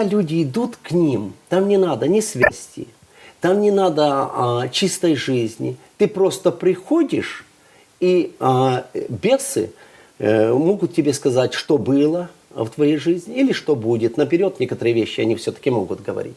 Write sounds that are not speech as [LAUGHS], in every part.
люди идут к ним, там не надо ни свести, там не надо а, чистой жизни. Ты просто приходишь, и а, бесы э, могут тебе сказать, что было в твоей жизни или что будет. Наперед некоторые вещи они все-таки могут говорить.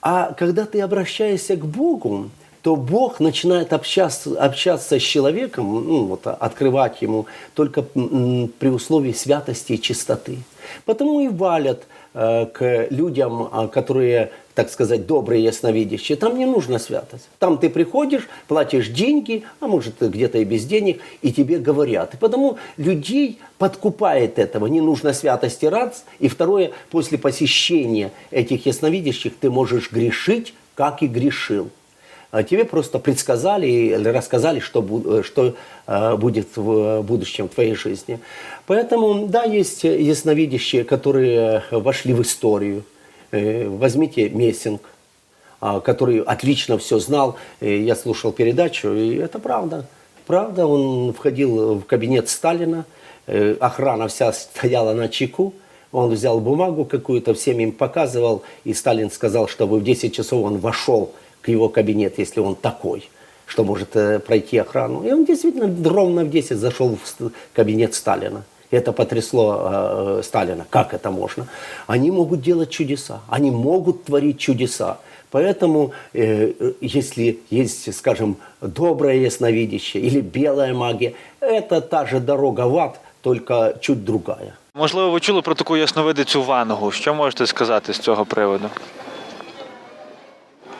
А когда ты обращаешься к Богу, то Бог начинает общаться, общаться с человеком, ну, вот, открывать ему только при условии святости и чистоты. Потому и валят э, к людям, а, которые, так сказать, добрые ясновидящие. Там не нужна святость. Там ты приходишь, платишь деньги, а может где-то и без денег, и тебе говорят. И потому людей подкупает этого. Не нужно святости раз. И второе, после посещения этих ясновидящих ты можешь грешить, как и грешил. А Тебе просто предсказали или рассказали, что, э, что э, будет в будущем в твоей жизни. Поэтому, да, есть ясновидящие, которые вошли в историю. Э, Возьмите Мессинг, а, который отлично все знал. Э, Я слушал передачу, и это правда. Правда, он входил в кабинет Сталина, э, охрана вся стояла на чеку, он взял бумагу какую-то, всем им показывал, и Сталин сказал, что в 10 часов он вошел его кабинет, если он такой, что может э, пройти охрану. И он действительно ровно в 10 зашел в кабинет Сталина. Это потрясло э, Сталина. Как это можно? Они могут делать чудеса, они могут творить чудеса. Поэтому, э, э, если есть, скажем, доброе ясновидящее или белая магия, это та же дорога в ад, только чуть другая. Можливо, ви чули про таку ясновидицю Вангу. Що можете сказати з цього приводу?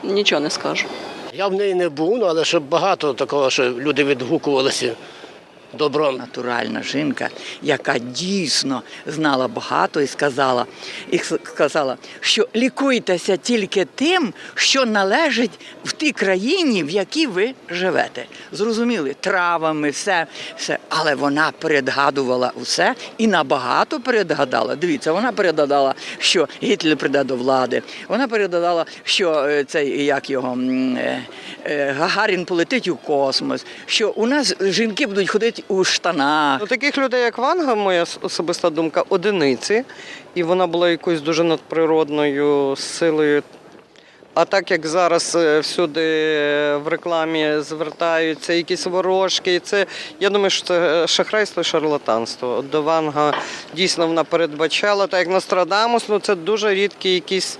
Нічого не скажу. Я в неї не був, ну, але ще багато такого, що люди відгукувалися Добром. натуральна жінка, яка дійсно знала багато і сказала, і сказала, що лікуйтеся тільки тим, що належить в тій країні, в якій ви живете. Зрозуміли, травами, все, все. Але вона передгадувала усе і набагато передгадала. Дивіться, вона передгадала, що Гітлер прийде до влади. Вона передгадала, що е, цей як його е, е, Гагарін полетить у космос, що у нас жінки будуть ходити у штанах. Ну, таких людей, як Ванга, моя особиста думка, одиниці. І вона була якоюсь дуже надприродною силою. А так як зараз е, всюди е, в рекламі звертаються якісь ворожки, це я думаю, що це е, шахрайство і шарлатанство. До Ванга дійсно вона передбачала, так як Нострадамус, ну це дуже рідкі якісь.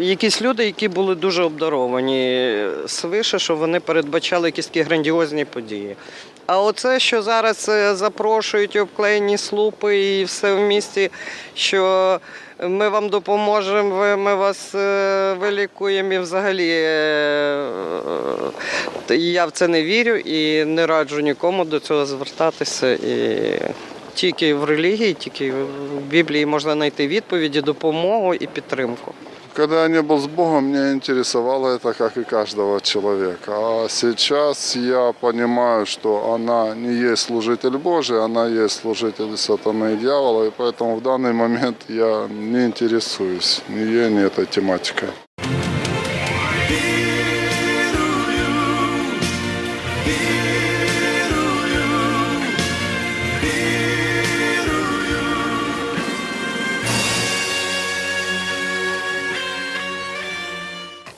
Якісь люди, які були дуже обдаровані свише, що вони передбачали якісь такі грандіозні події. А оце, що зараз е, запрошують обклеєні слупи і все в місті, що ми вам допоможемо, ми вас е, вилікуємо і взагалі е, я в це не вірю і не раджу нікому до цього звертатися. І тільки в релігії, тільки в Біблії можна знайти відповіді, допомогу і підтримку. Когда я не был с Богом, меня интересовало это, как и каждого человека. А сейчас я понимаю, что она не есть служитель Божий, она есть служитель сатаны и дьявола, и поэтому в данный момент я не интересуюсь ни ей, ни этой тематикой.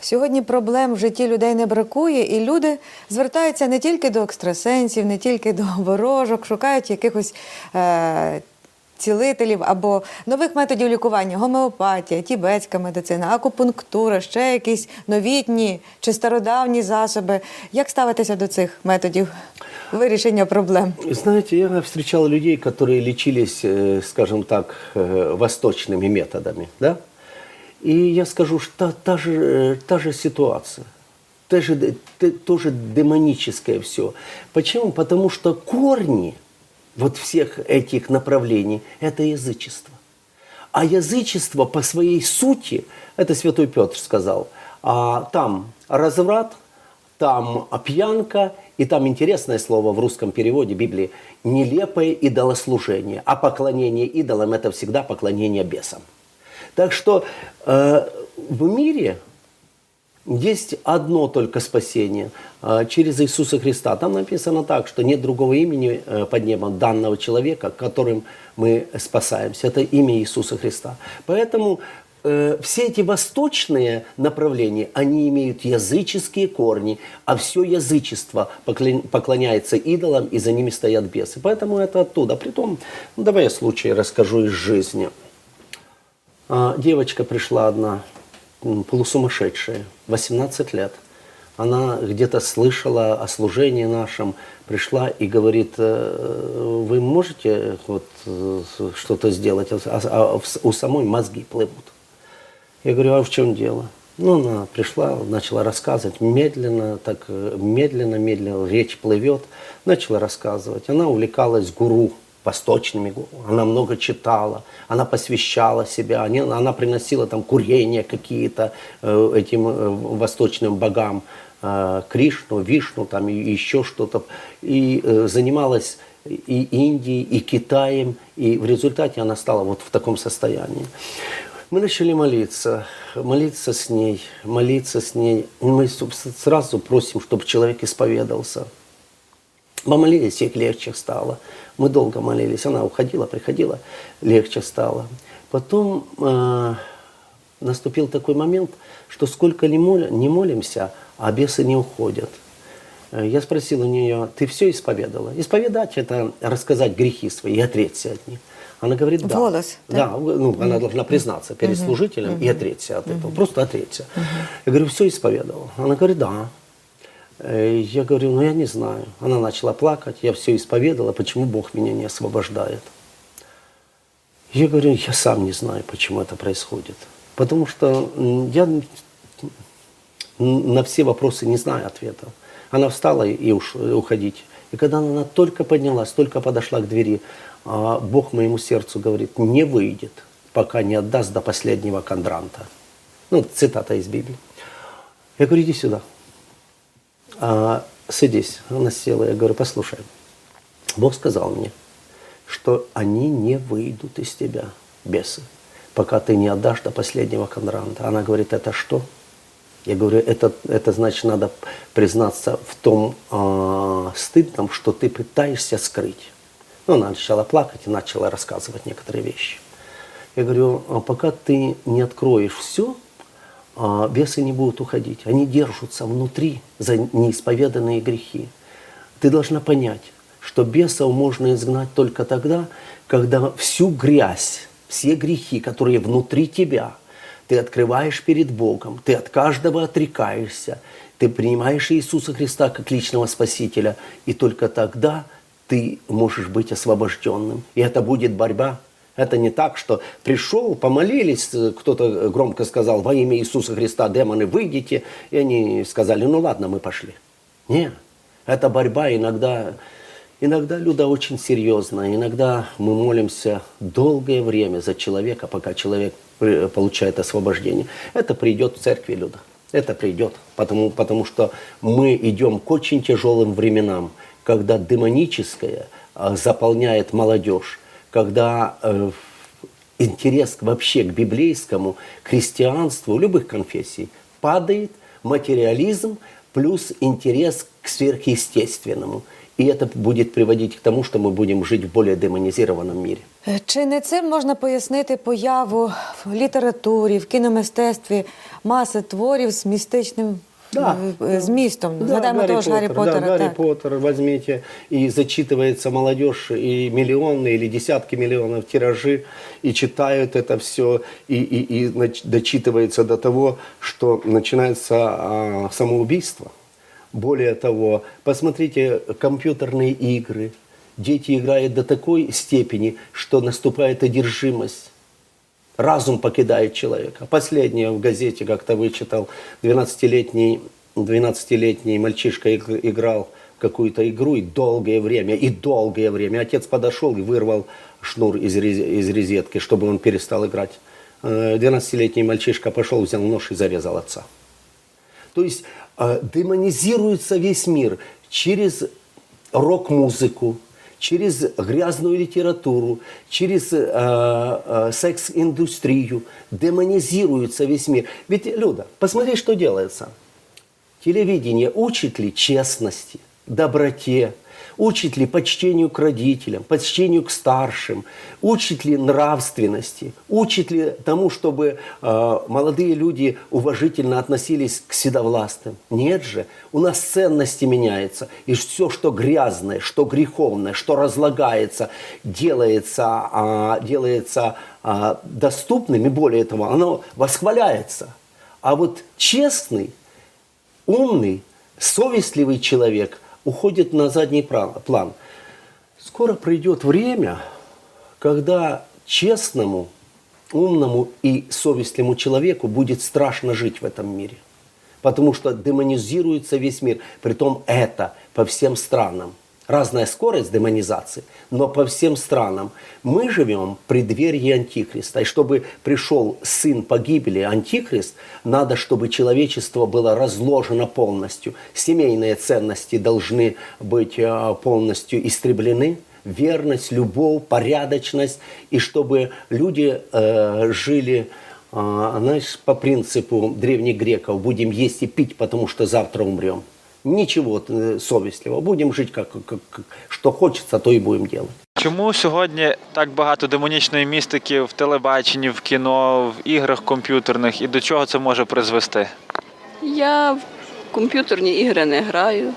Сьогодні проблем в житті людей не бракує, і люди звертаються не тільки до екстрасенсів, не тільки до ворожок, шукають якихось е, цілителів або нових методів лікування, гомеопатія, тібетська медицина, акупунктура, ще якісь новітні чи стародавні засоби. Як ставитися до цих методів вирішення проблем? Знаете, я встречал людей, которые лечились, э, скажем так, э, восточными методами, да? И я скажу, что та же, та же ситуация, та же, д- т- тоже демоническое все. Почему? Потому что корни вот всех этих направлений – это язычество. А язычество по своей сути, это святой Петр сказал, а там разврат, там пьянка, и там интересное слово в русском переводе Библии – нелепое идолослужение. А поклонение идолам – это всегда поклонение бесам. Так что э, в мире есть одно только спасение э, через Иисуса Христа. Там написано так, что нет другого имени э, под небом данного человека, которым мы спасаемся. Это имя Иисуса Христа. Поэтому э, все эти восточные направления, они имеют языческие корни, а все язычество поклон- поклоняется идолам, и за ними стоят бесы. Поэтому это оттуда. Притом, ну, давай я случай расскажу из жизни. А, девочка пришла одна, полусумасшедшая, 18 лет. Она где-то слышала о служении нашем, пришла и говорит, «Э, вы можете вот, э, что-то сделать, а, а в- у самой мозги плывут. Я говорю, а в чем дело? Ну, она пришла, начала рассказывать медленно, так э, медленно, медленно, речь плывет, начала рассказывать. Она увлекалась гуру, восточными. Она много читала, она посвящала себя, они- она приносила там курения какие-то э, этим э, восточным богам, э, Кришну, Вишну, там и еще что-то. И э, занималась и Индией, и Китаем, и в результате она стала вот в таком состоянии. Мы начали молиться, молиться с ней, молиться с ней. Мы сразу просим, чтобы человек исповедался. Помолились, ей легче стало. Мы долго молились. Она уходила, приходила, легче стало. Потом э, наступил такой момент, что сколько ни, моля- не молимся, а бесы не уходят. Э, Я спросил у нее, ты все исповедала? Исповедать – это рассказать грехи свои и отречься от них. Она говорит, да. Голос, Да, ну, она должна признаться перед служителем и отречься от этого. Просто отречься. Я говорю, все исповедовал. Она говорит, да. Э, Я говорю, ну я не знаю. Она начала плакать, я все исповедовала, почему Бог меня не освобождает. Я говорю, я сам не знаю, почему это происходит. Потому что я на все вопросы не знаю ответа. Она встала и уш, уходить. И когда она только поднялась, только подошла к двери, а, Бог моему сердцу говорит, не выйдет, пока не отдаст до последнего кондранта. Ну, цитата из Библии. Я говорю, иди сюда. А, садись. Она села. Я говорю, послушай. Бог сказал мне, что они не выйдут из тебя, бесы, пока ты не отдашь до последнего кондранта. Она говорит, это что? Я говорю, это, это значит, надо признаться в том а, стыдном, что ты пытаешься скрыть. Ну, она начала плакать и начала рассказывать некоторые вещи. Я говорю, «А пока ты не откроешь все, бесы не будут уходить. Они держатся внутри за неисповеданные грехи. Ты должна понять, что бесов можно изгнать только тогда, когда всю грязь, все грехи, которые внутри тебя, ты открываешь перед Богом, ты от каждого отрекаешься, ты принимаешь Иисуса Христа как личного Спасителя, и только тогда ты можешь быть освобожденным. И это будет борьба. Это не так, что пришел, помолились, э, кто-то громко сказал, во имя Иисуса Христа, демоны, выйдите. И они сказали, ну ладно, мы пошли. Нет, это борьба иногда, иногда Люда очень серьезная. Иногда мы молимся долгое время за человека, пока человек при- получает освобождение. Это придет в церкви, Люда. Это придет, потому, потому что мы идем к очень тяжелым временам, когда демоническое а, заполняет молодежь, когда э, интерес к- вообще к библейскому, к христианству, любых конфессий падает, материализм плюс интерес к сверхъестественному. И это будет приводить к тому, что мы будем жить в более демонизированном мире. Е, Чи не цим можна пояснити появу в літературі, в кіномистецтві маси творів з містичним Да, е, е, змістом? Згадаємо того ж Гаррі Поттера. Да, Гарри так. Поттер возьмите, и зачитывается молодежь, и миллионы или десятки миллионов тиражи, и читают это все, и, и, и нач- дочитывается до того, что начинается а, самоубийство. Более того, посмотрите компьютерные игры. Дети играют до такой степени, что наступает одержимость. Разум покидает человека. Последнее в газете как-то вычитал. 12-летний, 12-летний мальчишка иг- играл в какую-то игру и долгое время, и долгое время. Отец подошел и вырвал шнур из, из розетки, чтобы он перестал играть. Э, 12-летний мальчишка пошел, взял нож и зарезал отца. То есть э, демонизируется весь мир через рок-музыку, через грязную литературу, через э, э, секс-индустрию. Демонизируется весь мир. Ведь, Люда, посмотри, что делается. Телевидение учит ли честности, доброте, Учит ли почтению к родителям, почтению к старшим, учит ли нравственности, учит ли тому, чтобы э, молодые люди уважительно относились к седовластным. Нет же, у нас ценности меняются, и все, что грязное, что греховное, что разлагается, делается, а, делается а, доступным, и более того, оно восхваляется. А вот честный, умный, совестливый человек уходит на задний план. Скоро придет время, когда честному, умному и совестливому человеку будет страшно жить в этом мире. Потому что демонизируется весь мир. Притом это по всем странам. Разная скорость демонизации, но по всем странам. Мы живем в преддверии Антихриста. И чтобы пришел сын погибели, Антихрист, надо, чтобы человечество было разложено полностью. Семейные ценности должны быть э, полностью истреблены. Верность, любовь, порядочность. И чтобы люди э, жили а, знаешь, по принципу древних греков, будем есть и пить, потому что завтра умрем. Ничего э, совестливого. Будем жить, как, как, как- что хочется, то и будем делать. Чому сьогодні так багато демонічної містики в телебаченні, в кіно, в іграх комп'ютерних і до чого це може призвести? Я в комп'ютерні ігри не граю,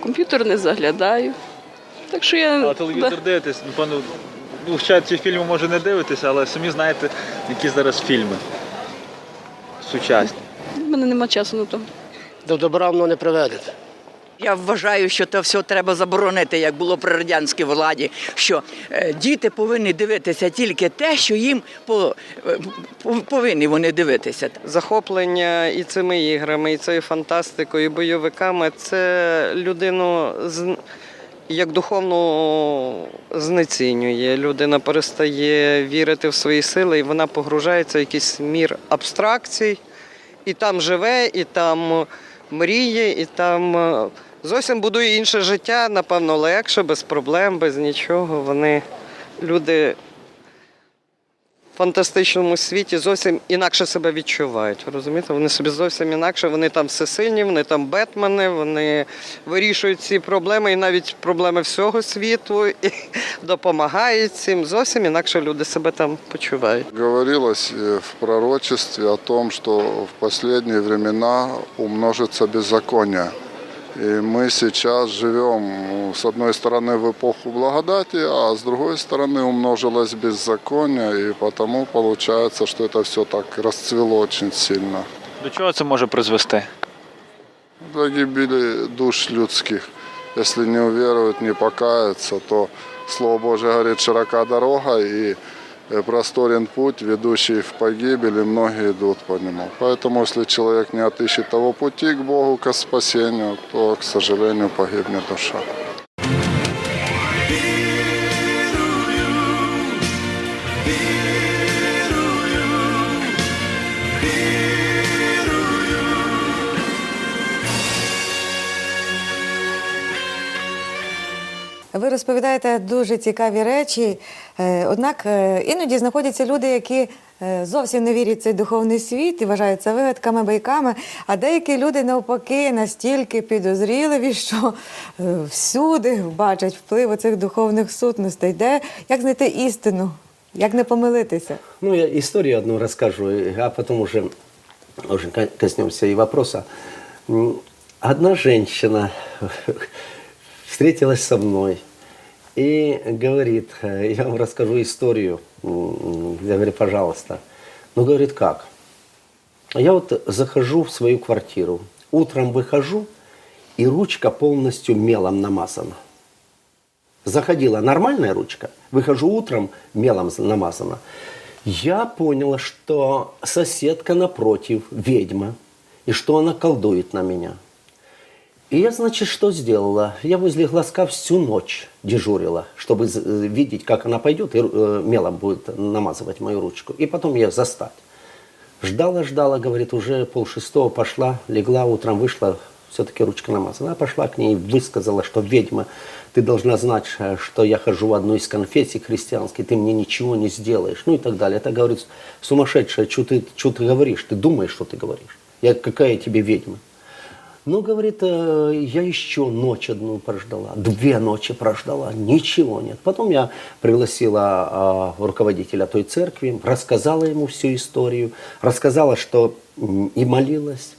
в комп'ютер не заглядаю. Так що я да, дивитесь, напевно, ну, ще ці фільми може не дивитися, але самі знаєте, які зараз фільми сучасні. в мене нема часу на то. До добра воно не приведе. Я вважаю, що це все треба заборонити, як було при радянській владі. Що е, діти повинні дивитися тільки те, що їм по, е, по- повинні вони дивитися. захоплення і цими іграми, і цією фантастикою, і бойовиками це людину з- як духовно знецінює. Людина перестає вірити в свої сили, і вона погружається в якийсь мір абстракцій, і там живе, і там мріє, і там е, зовсім будує інше життя, напевно, легше, без проблем, без нічого. Вони люди в Фантастичному світі зовсім інакше себе відчувають. Розумієте? Вони собі зовсім інакше, вони там всесильні, вони там бетмени, вони вирішують ці проблеми і навіть проблеми всього світу і [LAUGHS] допомагають цим. Зовсім інакше люди себе там почувають. Говорилось э, в пророчестве о том, что в последние времена умножится беззаконие. И мы сейчас живем, ну, с одной стороны, в эпоху благодати, а с другой стороны умножилось беззаконие, и потому получается, что это все так расцвело очень сильно. До чого це може призвести? До гибели душ людских. Если не уверуют, не покаются, то Слово Божие говорит, широка дорога и э, просторен путь, ведущий в погибель, и многие идут по нему. Поэтому, если человек не отыщет того пути к Богу, к спасению, то, к сожалению, погибнет душа. Ви розповідаєте дуже цікаві речі. Е, Однак е, іноді знаходяться люди, які е, зовсім не вірять в цей духовний світ і вважають це вигадками, байками. А деякі люди навпаки настільки підозріливі, що всюди бачать вплив цих духовних сутностей. Де як знайти істину, як не помилитися? Ну, я историю одну расскажу, а потом уже, уже ко- коснемся и вопроса. Одна женщина [LAUGHS] встретилась со мной и говорит, я вам расскажу историю. Я говорю, пожалуйста. Ну, говорит, как? Я вот захожу в свою квартиру, утром выхожу, и ручка полностью мелом намазана. Заходила нормальная ручка, выхожу утром, мелом намазана. Я поняла, что соседка напротив ведьма, и что она колдует на меня. И я, значит, что сделала? Я возле глазка всю ночь дежурила, чтобы э, видеть, как она пойдет и э, мелом будет намазывать мою ручку. И потом ее застать. Ждала, ждала, говорит, уже полшестого пошла, легла, утром вышла, все-таки ручка намазана. Я пошла к ней, высказала, что ведьма, ты должна знать, э, что я хожу в одну из конфессий христианских, ты мне ничего не сделаешь, ну и так далее. Это, говорит, сумасшедшая, что ты, что ты говоришь, ты думаешь, что ты говоришь. Я, какая тебе ведьма? Ну, говорит, э, я еще ночь одну прождала, две ночи прождала, ничего нет. Потом я пригласила а, руководителя той церкви, рассказала ему всю историю, рассказала, что и молилась,